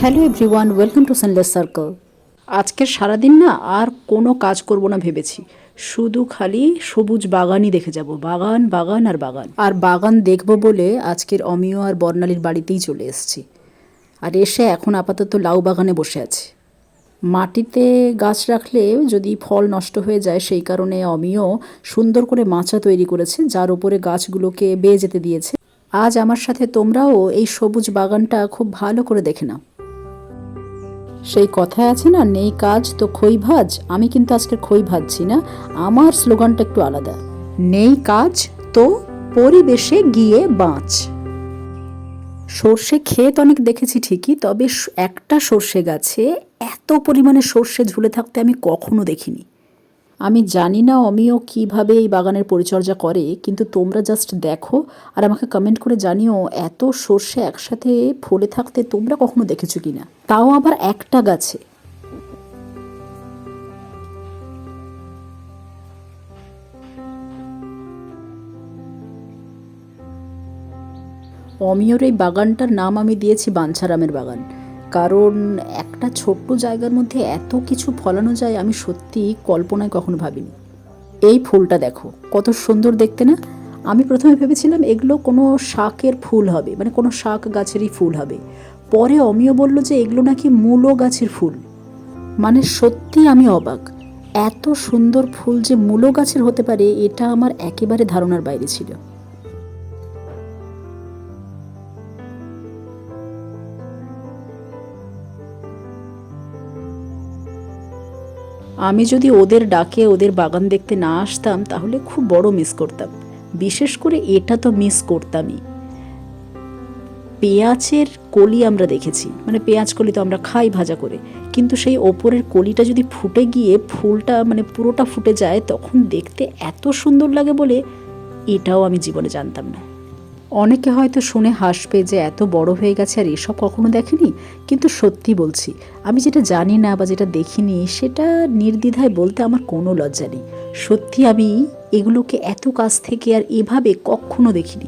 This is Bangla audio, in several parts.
Hello everyone welcome to Sunless Circle আজকের সারাদিন না আর কোনো কাজ করব না ভেবেছি। শুধু খালি সবুজ বাগানই দেখে যাব, বাগান বাগান আর বাগান। আর বাগান দেখব বলে আজকের অমিয় আর বর্ণালীর বাড়িতেই চলে এসেছি। আর এসে এখন আপাতত লাউ বাগানে বসে আছে। মাটিতে গাছ রাখলে যদি ফল নষ্ট হয়ে যায়, সেই কারণে অমিয় সুন্দর করে মাচা তৈরি করেছে, যার উপরে গাছগুলোকে বেয়ে যেতে দিয়েছে। আজ আমার সাথে তোমরাও এই সবুজ বাগানটা খুব ভালো করে দেখে নাও। সেই কথায় আছে না, নেই কাজ তো খই ভাজ। আমি কিন্তু আজকে খই ভাজছি না, আমার স্লোগানটা একটু আলাদা। নেই কাজ তো পরিবেশে গিয়ে বাঁচ। সর্ষে ক্ষেত অনেক দেখেছি ঠিকই, তবে একটা সর্ষে গাছে এত পরিমাণে সর্ষে ঝুলে থাকতে আমি কখনো দেখিনি। আমি জানি না অমিও কীভাবে এই বাগানের পরিচর্যা করে, কিন্তু তোমরা জাস্ট দেখো আর আমাকে কমেন্ট করে জানিও এত সর্ষে একসাথে ফলে থাকতে তোমরা কখনো দেখেছ কি না তাও আবার একটা গাছে। অমিয়র এই বাগানটার নাম আমি দিয়েছি বাঞ্ছারামের বাগান। কারণ একটা ছোট্ট জায়গার মধ্যে এত কিছু ফলানো যায় আমি সত্যি কল্পনায় কখনো ভাবিনি। এই ফুলটা দেখো, কত সুন্দর দেখতে না? আমি প্রথমে ভেবেছিলাম এগুলো কোনো শাকের ফুল হবে মানে কোনো শাক গাছেরই ফুল হবে। পরে অমিয় বলল যে এগুলো নাকি মূলো গাছের ফুল। মানে সত্যি আমি অবাক। এত সুন্দর ফুল যে মূলো গাছের হতে পারে, এটা আমার একেবারে ধারণার বাইরে ছিল। আমি যদি ওদের ডাকে ওদের বাগান দেখতে না আসতাম, তাহলে খুব বড় মিস করতাম। বিশেষ করে এটা তো মিস করতামই। পেঁয়াজের কলি আমরা দেখেছি। মানে পেঁয়াজ কলি তো আমরা খাই ভাজা করে। কিন্তু সেই ওপরের কলিটা যদি ফুটে গিয়ে ফুলটা মানে পুরোটা ফুটে যায়, তখন দেখতে এত সুন্দর লাগে বলে এটাও আমি জীবনে জানতাম না। অনেকে হয়তো শুনে হাসবে যে এত বড় হয়ে গেছে আর এসব কখনো দেখেনি। কিন্তু সত্যি বলছি, আমি যেটা জানি না বা যেটা দেখিনি, সেটা নির্দ্বিধায় বলতে আমার কোনো লজ্জা নেই। সত্যি আমি এগুলোকে এত কাছ থেকে আর এভাবে কখনো দেখিনি।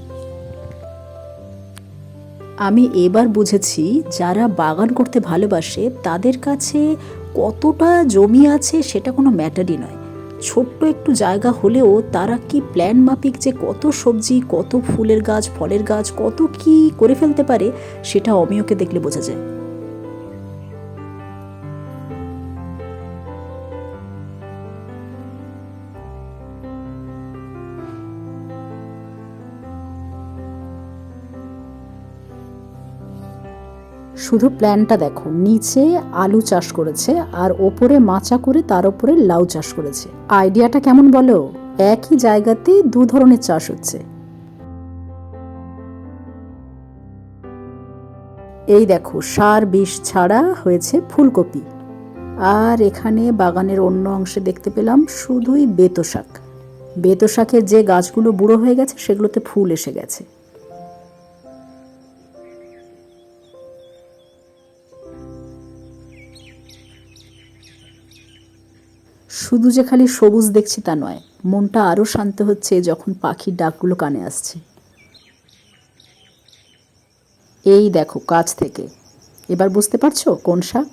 আমি এবার বুঝেছি, যারা বাগান করতে ভালোবাসে, তাদের কাছে কতটা জমি আছে সেটা কোনো ম্যাটারই নয়। ছোট্ট একটু জায়গা হলেও তারা কি প্ল্যান মাফিক যে কত সবজি, কত ফুলের গাছ, ফলের গাছ, কত কি করে ফেলতে পারে, সেটা অমিয়কে দেখলে বোঝা যায়। শুধু প্ল্যানটা দেখো, নিচে আলু চাষ করেছে আর ওপরে মাচা করে তার ওপরে লাউ চাষ করেছে। আইডিয়াটা কেমন বলো? একই জায়গাতে দু ধরনের চাষ হচ্ছে। এই দেখো, সার বিষ ছাড়া হয়েছে ফুলকপি। আর এখানে বাগানের অন্য অংশে দেখতে পেলাম শুধুই বেতো শাক। বেতো শাকের যে গাছগুলো বুড়ো হয়ে গেছে, সেগুলোতে ফুল এসে গেছে। শুধু যে খালি সবুজ দেখছি তা নয়, মনটা আরও শান্ত হচ্ছে যখন পাখির ডাকগুলো কানে আসছে। এই দেখো, কাছ থেকে। এবার বুঝতে পারছ কোন শাক?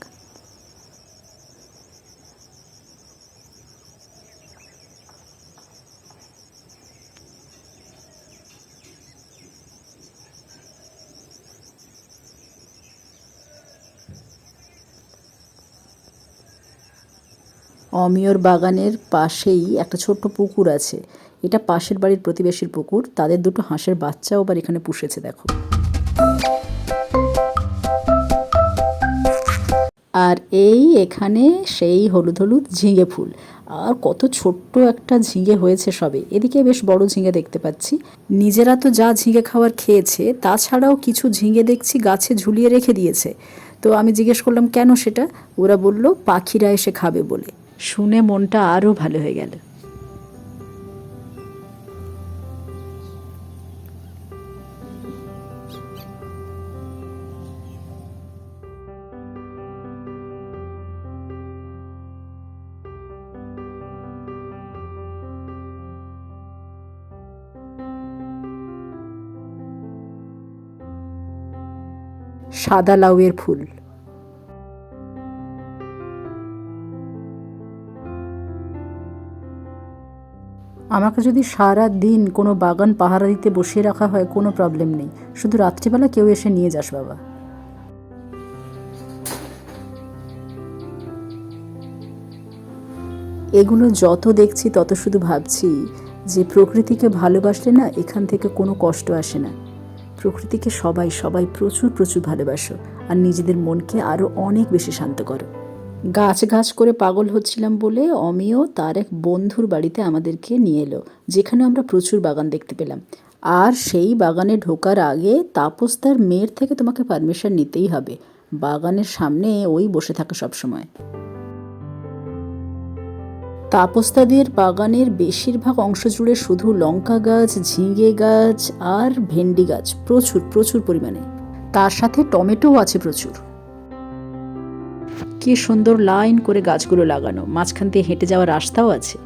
অমিয়র বাগানের পাশেই একটা ছোট্ট পুকুর আছে। এটা পাশের বাড়ির প্রতিবেশীর পুকুর। তাদের দুটো হাঁসের বাচ্চাও আবার এখানে পুষেছে, দেখো। আর এই এখানে সেই হলুদ হলুদ ঝিঙে ফুল। আর কত ছোট্ট একটা ঝিঙে হয়েছে সবে। এদিকে বেশ বড় ঝিঙে দেখতে পাচ্ছি। নিজেরা তো যা ঝিঙে খাওয়ার খেয়েছে, তাছাড়াও কিছু ঝিঙে দেখছি গাছে ঝুলিয়ে রেখে দিয়েছে। তো আমি জিজ্ঞেস করলাম, কেন সেটা? ওরা বলল, পাখিরা এসে খাবে বলে। শুনে মনটা আরও ভালো হয়ে গেল। সাদা লাউয়ের ফুল। আমাকে যদি সারা দিন কোনো বাগান পাহারা দিতে বসিয়ে রাখা হয়, কোনো প্রবলেম নেই। শুধু রাত্রিবেলা কেউ এসে নিয়ে যাস, বাবা। এগুলো যত দেখছি, তত শুধু ভাবছি যে প্রকৃতিকে ভালোবাসলে না, এখান থেকে কোনো কষ্ট আসে না। প্রকৃতিকে সবাই সবাই প্রচুর প্রচুর ভালোবাসো, আর নিজেদের মনকে আরও অনেক বেশি শান্ত করো। গাছ গাছ করে পাগল হচ্ছিলাম বলে অমিয় তার এক বন্ধুর বাড়িতে আমাদেরকে নিয়ে এলো, যেখানে আমরা প্রচুর বাগান দেখতে পেলাম। আর সেই বাগানে ঢোকার আগে তাপস তার মেয়ের থেকে তোমাকে পারমিশন নিতেই হবে। বাগানের সামনে ওই বসে থাকে সবসময়। তাপস্তাদের বাগানের বেশিরভাগ অংশ জুড়ে শুধু লঙ্কা গাছ, ঝিঙে গাছ আর ভেন্ডি গাছ প্রচুর প্রচুর পরিমাণে। তার সাথে টমেটোও আছে প্রচুর। কি সুন্দর লাইন করে গাছগুলো লাগানো। মাঝখান দিয়ে হেঁটে যাওয়ার রাস্তাও আছে।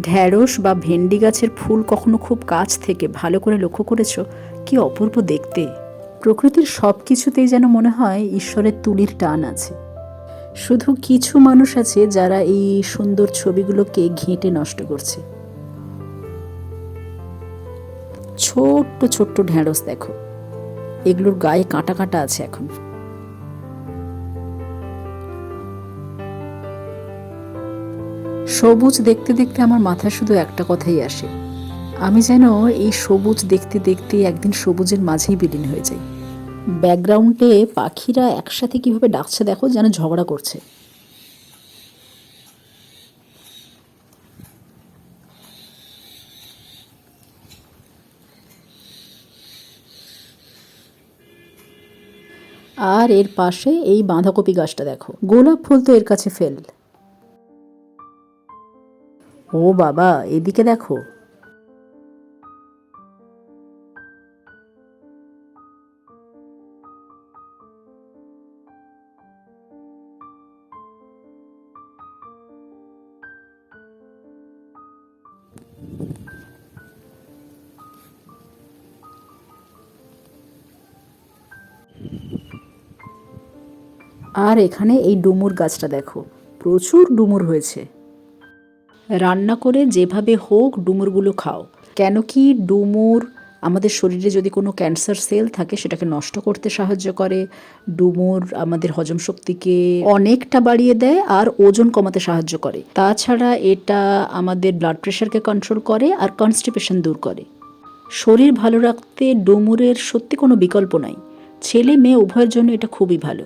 ঢ্যাঁড়স বা ভেন্ডি গাছের ফুল কখনো খুব কাছ থেকে, ভালো করে লক্ষ্য করেছ? কি অপূর্ব দেখতে। প্রকৃতির সব কিছুতেই যেন মনে হয় ঈশ্বরের তুলির টান আছে। শুধু কিছু মানুষ আছে যারা এই সুন্দর ছবিগুলোকে ঘেঁটে নষ্ট করছে। ছোট্ট ছোট্ট ঢ্যাঁড়স দেখো। এগুলোর গায়ে কাঁটা কাঁটা আছে এখন। সবুজ দেখতে দেখতে আমার মাথায় শুধু একটা কথাই আসে। আমি যেন এই সবুজ দেখতে দেখতে একদিন সবুজের মাঝেই বিলীন হয়ে যাই। ব্যাকগ্রাউন্ডে পাখিরা একসাথে কীভাবে ডাকছে দেখো, যেন ঝগড়া করছে। আর এর পাশে এই বাঁধাকপি গাছটা দেখো। গোলাপ ফুল তো এর কাছে ফেল। ও বাবা, এদিকে দেখো। আর এখানে এই ডুমুর গাছটা দেখো, প্রচুর ডুমুর হয়েছে। রান্না করে যেভাবে হোক ডুমুরগুলো খাও। কেন কি ডুমুর আমাদের শরীরে যদি কোনো ক্যান্সার সেল থাকে, সেটাকে নষ্ট করতে সাহায্য করে। ডুমুর আমাদের হজম শক্তিকে অনেকটা বাড়িয়ে দেয় আর ওজন কমাতে সাহায্য করে। তাছাড়া এটা আমাদের ব্লাড প্রেশারকে কন্ট্রোল করে আর কনস্টিপেশন দূর করে। শরীর ভালো রাখতে ডুমুরের সত্যি কোনো বিকল্প নাই। ছেলে মেয়ে উভয়ের জন্য এটা খুবই ভালো।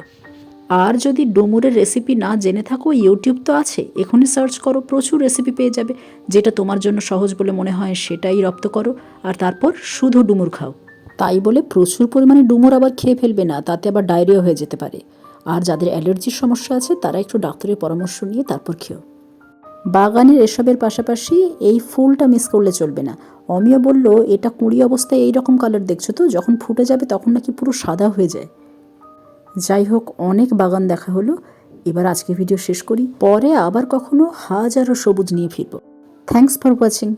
আর যদি ডুমুরের রেসিপি না জেনে থাকো ইউটিউব তো আছে। এখনই সার্চ করো, প্রচুর রেসিপি পেয়ে যাবে। যেটা তোমার জন্য সহজ বলে মনে হয়, সেটাই রপ্ত করো। আর তারপর শুধু ডুমুর খাও। তাই বলে প্রচুর পরিমাণে ডুমুর আবার খেয়ে ফেলবে না, তাতে আবার ডায়রিয়া হয়ে যেতে পারে। আর যাদের অ্যালার্জির সমস্যা আছে, তারা একটু ডাক্তারের পরামর্শ নিয়ে তারপর খেও। বাগানের এসবের পাশাপাশি এই ফুলটা মিস করলে চলবে না। অমিয় বলল, এটা কুঁড়ি অবস্থায় এই রকম কালার দেখছ তো? যখন ফুটে যাবে, তখন নাকি পুরো সাদা হয়ে যায়। যাই হোক অনেক বাগান দেখা হলো। এবার আজকে ভিডিও শেষ করি। পরে আবার কখনো হাজারো সবুজ নিয়ে ফিরব। Thanks for watching